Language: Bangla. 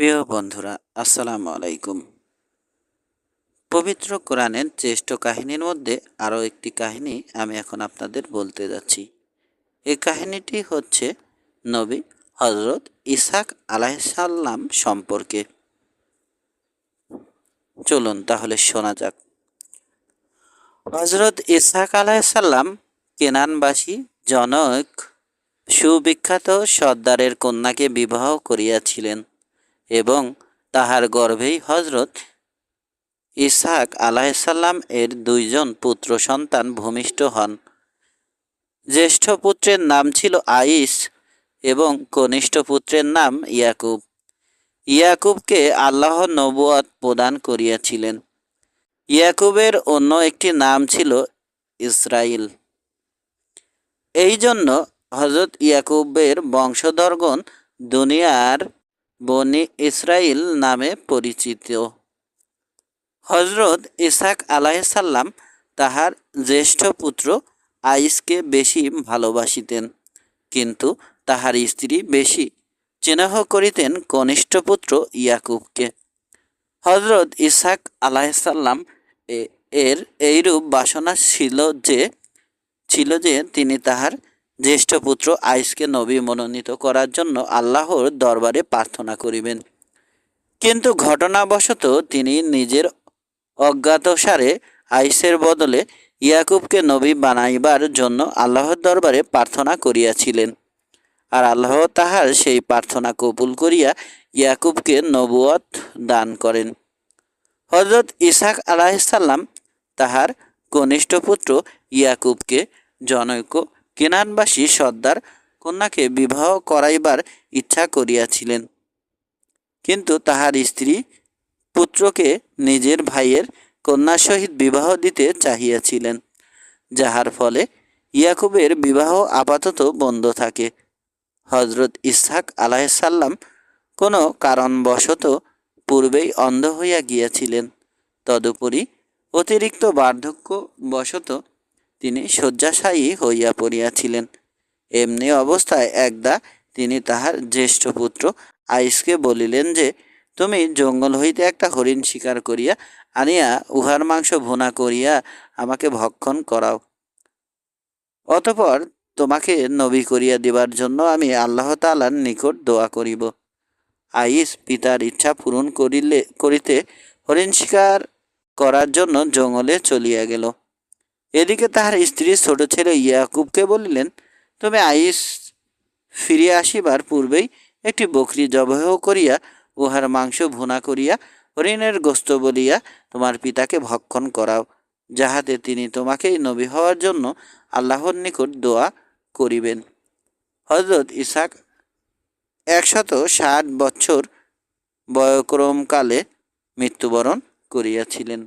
প্রিয় বন্ধুরা, আসসালামু আলাইকুম। পবিত্র কোরআনের শ্রেষ্ঠ কাহিনীর মধ্যে আরও একটি কাহিনী আমি এখন আপনাদের বলতে যাচ্ছি। এই কাহিনীটি হচ্ছে নবী হজরত ইসাক আলাইসাল্লাম সম্পর্কে। চলুন তাহলে শোনা যাক। হজরত ইসাক আলাইসাল্লাম কেনানবাসী, জনক, সুবিখ্যাত সর্দারের কন্যাকে বিবাহ করিয়াছিলেন। এবং তাহার গর্ভেই হজরত ইসহাক আলাহিসাল্লাম এর দুইজন পুত্র সন্তান ভূমিষ্ঠ হন। জ্যেষ্ঠ পুত্রের নাম ছিল আইস এবং কনিষ্ঠ পুত্রের নাম ইয়াকুব। ইয়াকুবকে আল্লাহ নবুয়াত প্রদান করিয়াছিলেন। ইয়াকুবের অন্য একটি নাম ছিল ইসরাইল। এই জন্য হজরত ইয়াকুবের বংশধরগণ দুনিয়ার বনি ইসরাইল নামে পরিচিত। হজরত ইসাক আলাইসাল্লাম তাহার জ্যেষ্ঠ পুত্র আইসকে বেশি ভালোবাসিতেন, কিন্তু তাহার স্ত্রী বেশি চিহ্নহ করিতেন কনিষ্ঠ পুত্র ইয়াকুবকে। হজরত ইসাক আলাইসাল্লাম এর এইরূপ বাসনা ছিল যে ছিল যে তিনি তাহার জ্যেষ্ঠ পুত্র আইসকে নবী মনোনীত করার জন্য আল্লাহর দরবারে প্রার্থনা করিবেন। কিন্তু ঘটনাবশত তিনি নিজের অজ্ঞাতসারে আইসের বদলে ইয়াকুবকে নবী বানাইবার জন্য আল্লাহর দরবারে প্রার্থনা করিয়াছিলেন। আর আল্লাহ তাহার সেই প্রার্থনা কবুল করিয়া ইয়াকুবকে নবুয়ত দান করেন। হজরত ইসাক আলাহিসাল্লাম তাহার কনিষ্ঠ পুত্র ইয়াকুবকে জনৈক কেনানবাসী সর্দার কন্যাকে বিবাহ করাইবার ইচ্ছা করিয়াছিলেন। কিন্তু তাহার স্ত্রী পুত্রকে নিজের ভাইয়ের কন্যার সহিত বিবাহ দিতে চাহিয়াছিলেন, যাহার ফলে ইয়াকুবের বিবাহ আপাতত বন্ধ থাকে। হজরত ইসহাক আলাহিসাল্লাম কোনো কারণবশত পূর্বেই অন্ধ হইয়া গিয়াছিলেন, তদুপরি অতিরিক্ত বার্ধক্য বশত তিনি শয্যাশায়ী হইয়া পড়িয়াছিলেন। এমনি অবস্থায় একদা তিনি তাহার জ্যেষ্ঠ পুত্র আইসকে বলিলেন যে, তুমি জঙ্গল হইতে একটা হরিণ শিকার করিয়া আনিয়া উহার মাংস ভুনা করিয়া আমাকে ভক্ষণ করাও। অতপর তোমাকে নবী করিয়া দিবার জন্য আমি আল্লাহ তালার নিকট দোয়া করিব। আইস পিতার ইচ্ছা পূরণ করিলে, করিতে হরিণ শিকার করার জন্য জঙ্গলে চলিয়া গেল। এদিকে তাহার স্ত্রী ছোট ছেলে ইয়াকুবকে বলিলেন, তুমি আইস ফিরিয়া আসিবার পূর্বেই একটি বকরি জবহ করিয়া উহার মাংস ভুনা করিয়া হরিণের গোস্ত বলিয়া তোমার পিতাকে ভক্ষণ করাও, যাহাতে তিনি তোমাকেই নবী হওয়ার জন্য আল্লাহর নিকট দোয়া করিবেন। হজরত ইসাক একশত ষাট বছর বয়ক্রমকালে মৃত্যুবরণ করিয়াছিলেন।